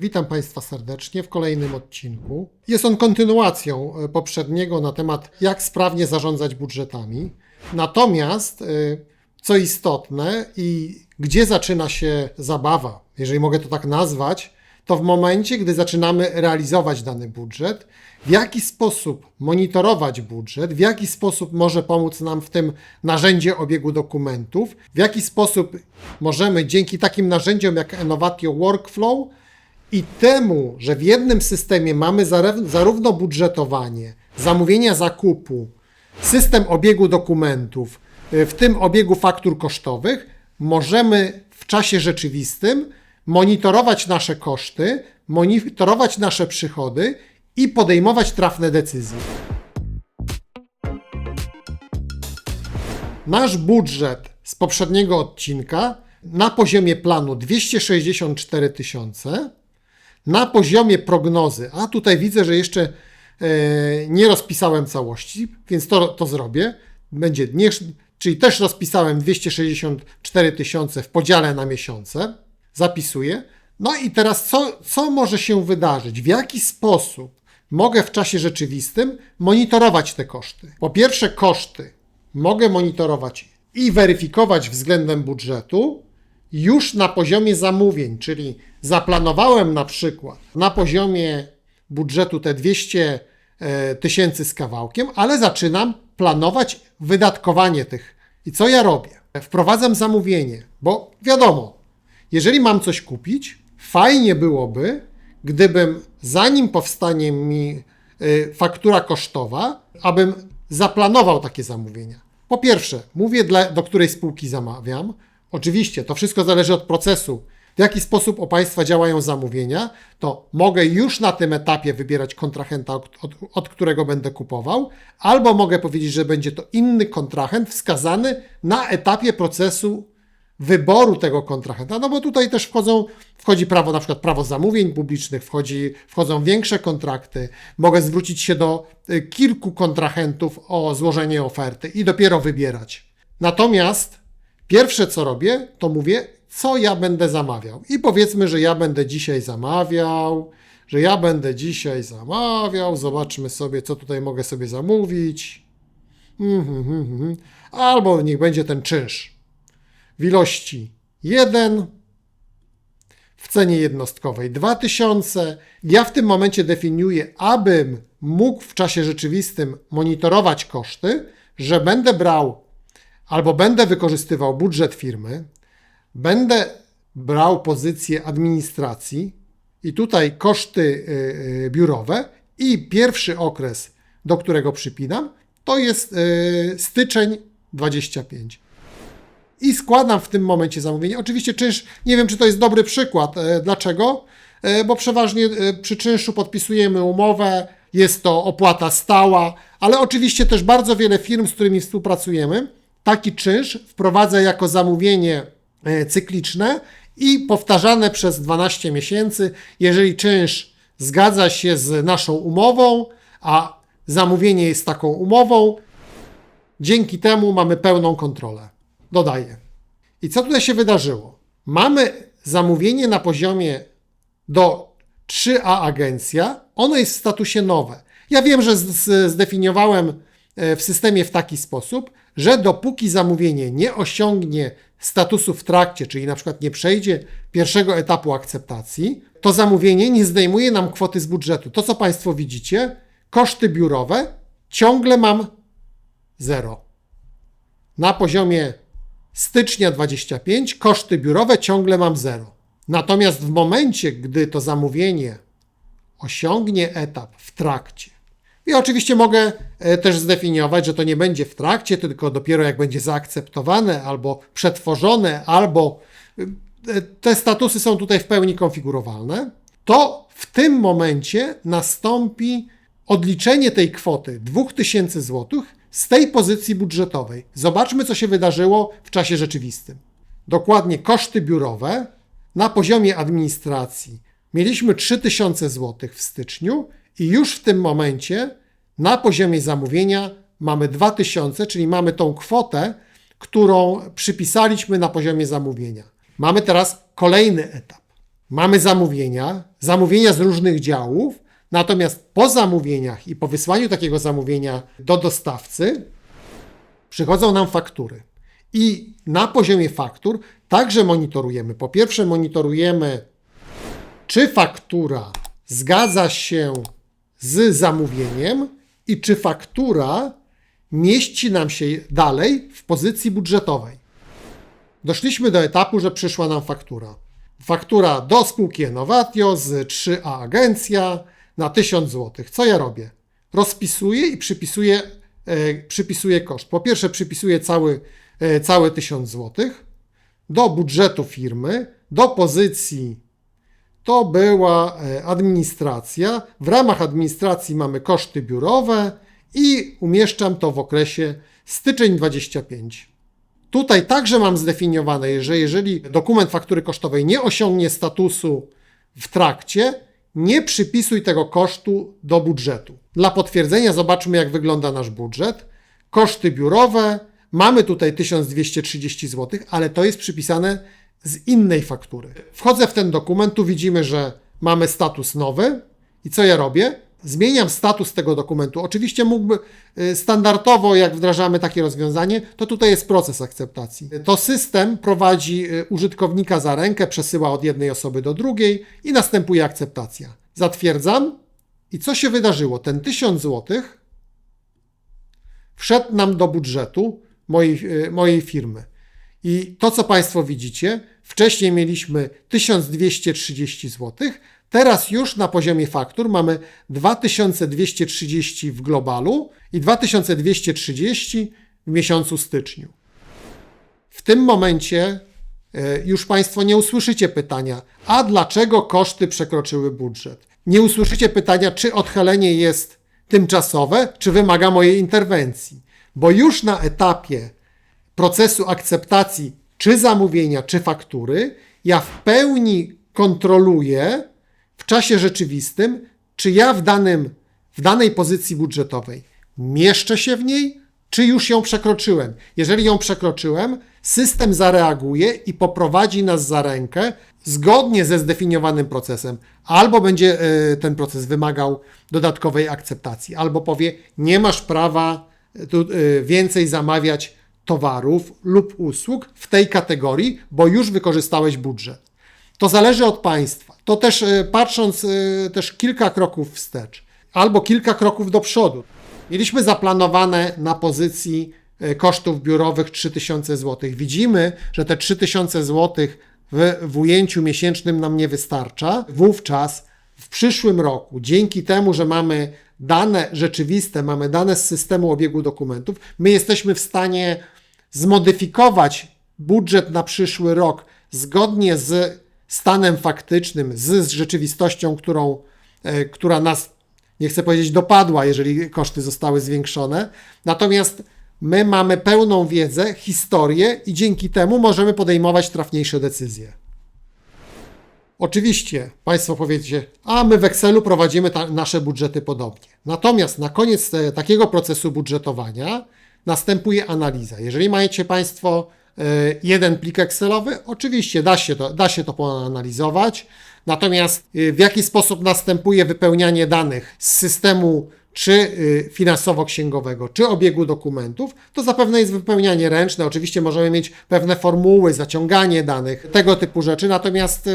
Witam Państwa serdecznie w kolejnym odcinku. Jest on kontynuacją e, poprzedniego na temat, jak sprawnie zarządzać budżetami. Natomiast, e, co istotne i gdzie zaczyna się zabawa, jeżeli mogę to tak nazwać, to w momencie, gdy zaczynamy realizować dany budżet, w jaki sposób monitorować budżet, w jaki sposób może pomóc nam w tym narzędzie obiegu dokumentów, w jaki sposób możemy dzięki takim narzędziom jak Ennovatio Workflow i temu, że w jednym systemie mamy zarówno budżetowanie, zamówienia zakupu, system obiegu dokumentów, y, w tym obiegu faktur kosztowych, możemy w czasie rzeczywistym monitorować nasze koszty, monitorować nasze przychody i podejmować trafne decyzje. Nasz budżet z poprzedniego odcinka na poziomie planu 264 tysiące, na poziomie prognozy, a tutaj widzę, że jeszcze e, nie rozpisałem całości, więc to, to zrobię. Będzie, nie, czyli też rozpisałem 264 tysiące w podziale na miesiące, zapisuję. No i teraz co, co może się wydarzyć? W jaki sposób mogę w czasie rzeczywistym monitorować te koszty? Po pierwsze, koszty mogę monitorować i weryfikować względem budżetu już na poziomie zamówień, czyli zaplanowałem na przykład na poziomie budżetu te 200 e, tysięcy z kawałkiem, ale zaczynam planować wydatkowanie tych. I co ja robię? Wprowadzam zamówienie, bo wiadomo, jeżeli mam coś kupić, fajnie byłoby, gdybym zanim powstanie mi y, faktura kosztowa, abym zaplanował takie zamówienia. Po pierwsze, mówię, dla, do której spółki zamawiam. Oczywiście, to wszystko zależy od procesu. W jaki sposób u Państwa działają zamówienia, to mogę już na tym etapie wybierać kontrahenta, od, od, od którego będę kupował, albo mogę powiedzieć, że będzie to inny kontrahent wskazany na etapie procesu wyboru tego kontrahenta, no bo tutaj też wchodzą, wchodzi prawo, na przykład prawo zamówień publicznych, wchodzi, wchodzą większe kontrakty, mogę zwrócić się do y, kilku kontrahentów o złożenie oferty i dopiero wybierać. Natomiast pierwsze co robię, to mówię, co ja będę zamawiał. I powiedzmy, że ja będę dzisiaj zamawiał, że ja będę dzisiaj zamawiał, zobaczmy sobie, co tutaj mogę sobie zamówić. Mhm, mhm, mhm. Albo niech będzie ten czynsz w ilości 1, w cenie jednostkowej 2000. Ja w tym momencie definiuję, abym mógł w czasie rzeczywistym monitorować koszty, że będę brał albo będę wykorzystywał budżet firmy, będę brał pozycję administracji i tutaj koszty y, y, biurowe i pierwszy okres, do którego przypinam, to jest y, styczeń 25 i składam w tym momencie zamówienie. Oczywiście czynsz, nie wiem czy to jest dobry przykład. E, Dlaczego? E, Bo przeważnie e, przy czynszu podpisujemy umowę, jest to opłata stała, ale oczywiście też bardzo wiele firm, z którymi współpracujemy, taki czynsz wprowadza jako zamówienie e, cykliczne i powtarzane przez 12 miesięcy. Jeżeli czynsz zgadza się z naszą umową, a zamówienie jest taką umową, dzięki temu mamy pełną kontrolę dodaję. I co tutaj się wydarzyło? Mamy zamówienie na poziomie do 3A agencja, ono jest w statusie nowe. Ja wiem, że zdefiniowałem e, w systemie w taki sposób, że dopóki zamówienie nie osiągnie statusu w trakcie, czyli na przykład nie przejdzie pierwszego etapu akceptacji, to zamówienie nie zdejmuje nam kwoty z budżetu. To, co Państwo widzicie, koszty biurowe ciągle mam zero na poziomie stycznia 25 koszty biurowe ciągle mam zero. Natomiast w momencie, gdy to zamówienie osiągnie etap w trakcie, i oczywiście mogę e, też zdefiniować, że to nie będzie w trakcie, tylko dopiero jak będzie zaakceptowane, albo przetworzone, albo e, te statusy są tutaj w pełni konfigurowalne, to w tym momencie nastąpi odliczenie tej kwoty 2000 zł z tej pozycji budżetowej. Zobaczmy, co się wydarzyło w czasie rzeczywistym. Dokładnie koszty biurowe na poziomie administracji mieliśmy 3000 zł w styczniu i już w tym momencie na poziomie zamówienia mamy 2000, czyli mamy tą kwotę, którą przypisaliśmy na poziomie zamówienia. Mamy teraz kolejny etap. mamy zamówienia, zamówienia z różnych działów, natomiast po zamówieniach i po wysłaniu takiego zamówienia do dostawcy przychodzą nam faktury. I na poziomie faktur także monitorujemy. Po pierwsze, monitorujemy, czy faktura zgadza się z zamówieniem i czy faktura mieści nam się dalej w pozycji budżetowej. Doszliśmy do etapu, że przyszła nam faktura. Faktura do spółki Innovatio z 3A Agencja na 1000 zł. Co ja robię? Rozpisuję i przypisuję, e, przypisuję koszt. Po pierwsze, przypisuję cały, e, całe 1000 zł do budżetu firmy, do pozycji to była e, administracja. W ramach administracji mamy koszty biurowe i umieszczam to w okresie styczeń 25. Tutaj także mam zdefiniowane, że jeżeli dokument faktury kosztowej nie osiągnie statusu w trakcie, nie przypisuj tego kosztu do budżetu. Dla potwierdzenia zobaczmy, jak wygląda nasz budżet. Koszty biurowe, mamy tutaj 1230 zł, ale to jest przypisane z innej faktury. Wchodzę w ten dokument, tu widzimy, że mamy status nowy i co ja robię? Zmieniam status tego dokumentu. Oczywiście mógłby y, standardowo, jak wdrażamy takie rozwiązanie, to tutaj jest proces akceptacji. To system prowadzi y, użytkownika za rękę, przesyła od jednej osoby do drugiej i następuje akceptacja. Zatwierdzam i co się wydarzyło? Ten 1000 zł wszedł nam do budżetu mojej, y, mojej firmy. I to, co Państwo widzicie, wcześniej mieliśmy 1230 zł, teraz już na poziomie faktur mamy 2230 w globalu i 2230 w miesiącu styczniu. W tym momencie e, już Państwo nie usłyszycie pytania, a dlaczego koszty przekroczyły budżet? Nie usłyszycie pytania, czy odchylenie jest tymczasowe, czy wymaga mojej interwencji, bo już na etapie procesu akceptacji czy zamówienia, czy faktury, ja w pełni kontroluję w czasie rzeczywistym, czy ja w, danym, w danej pozycji budżetowej mieszczę się w niej, czy już ją przekroczyłem. Jeżeli ją przekroczyłem, system zareaguje i poprowadzi nas za rękę zgodnie ze zdefiniowanym procesem. Albo będzie e, ten proces wymagał dodatkowej akceptacji, albo powie, nie masz prawa e, więcej zamawiać towarów lub usług w tej kategorii, bo już wykorzystałeś budżet. To zależy od państwa. To też e, patrząc e, też kilka kroków wstecz albo kilka kroków do przodu. Mieliśmy zaplanowane na pozycji e, kosztów biurowych 3000 zł. Widzimy, że te 3000 zł w, w ujęciu miesięcznym nam nie wystarcza. Wówczas w przyszłym roku, dzięki temu, że mamy dane rzeczywiste, mamy dane z systemu obiegu dokumentów, my jesteśmy w stanie zmodyfikować budżet na przyszły rok zgodnie z stanem faktycznym, z, rzeczywistością, którą, e, która nas, nie chcę powiedzieć, dopadła, jeżeli koszty zostały zwiększone. Natomiast my mamy pełną wiedzę, historię i dzięki temu możemy podejmować trafniejsze decyzje. Oczywiście Państwo powiecie, a my w Excelu prowadzimy nasze budżety podobnie. Natomiast na koniec e, takiego procesu budżetowania następuje analiza. Jeżeli macie Państwo e, jeden plik Excelowy, oczywiście da się to, da się to poanalizować. Natomiast e, w jaki sposób następuje wypełnianie danych z systemu czy e, finansowo-księgowego, czy obiegu dokumentów, to zapewne jest wypełnianie ręczne. Oczywiście możemy mieć pewne formuły, zaciąganie danych, tego typu rzeczy, natomiast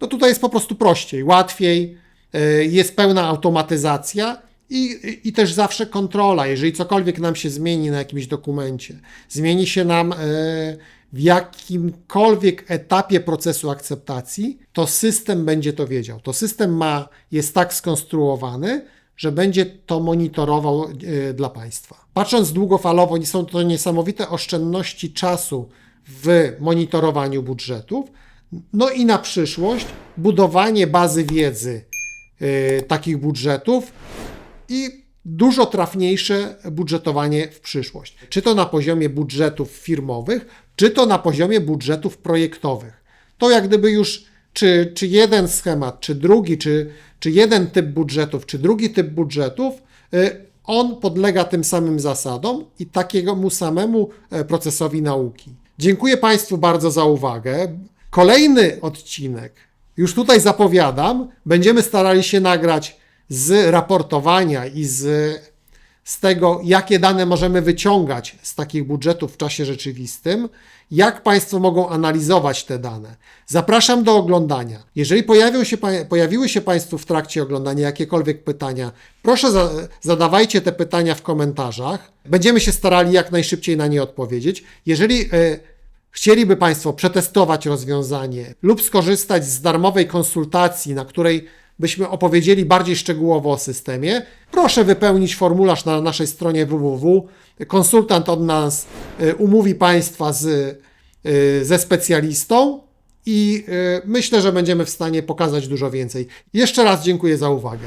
no tutaj jest po prostu prościej, łatwiej, jest pełna automatyzacja i, I też zawsze kontrola, jeżeli cokolwiek nam się zmieni na jakimś dokumencie, zmieni się nam e, w jakimkolwiek etapie procesu akceptacji, to system będzie to wiedział. To system ma, jest tak skonstruowany, że będzie to monitorował e, dla Państwa. Patrząc długofalowo, są to niesamowite oszczędności czasu w monitorowaniu budżetów. No i na przyszłość budowanie bazy wiedzy e, takich budżetów i dużo trafniejsze budżetowanie w przyszłość. Czy to na poziomie budżetów firmowych, czy to na poziomie budżetów projektowych. To jak gdyby już czy, czy jeden schemat, czy drugi, czy, czy jeden typ budżetów, czy drugi typ budżetów, y, on podlega tym samym zasadom i takiemu samemu e, procesowi nauki. Dziękuję Państwu bardzo za uwagę. Kolejny odcinek Już tutaj zapowiadam, będziemy starali się nagrać z raportowania i z, z tego, jakie dane możemy wyciągać z takich budżetów w czasie rzeczywistym, jak Państwo mogą analizować te dane. Zapraszam do oglądania. Jeżeli pojawią się, pojawiły się Państwu w trakcie oglądania jakiekolwiek pytania, proszę za, zadawajcie te pytania w komentarzach. Będziemy się starali jak najszybciej na nie odpowiedzieć. Jeżeli e, chcieliby Państwo przetestować rozwiązanie lub skorzystać z darmowej konsultacji, na której byśmy opowiedzieli bardziej szczegółowo o systemie, proszę wypełnić formularz na naszej stronie www. Konsultant od nas y, umówi Państwa z, y, ze specjalistą i y, myślę, że będziemy w stanie pokazać dużo więcej. Jeszcze raz dziękuję za uwagę.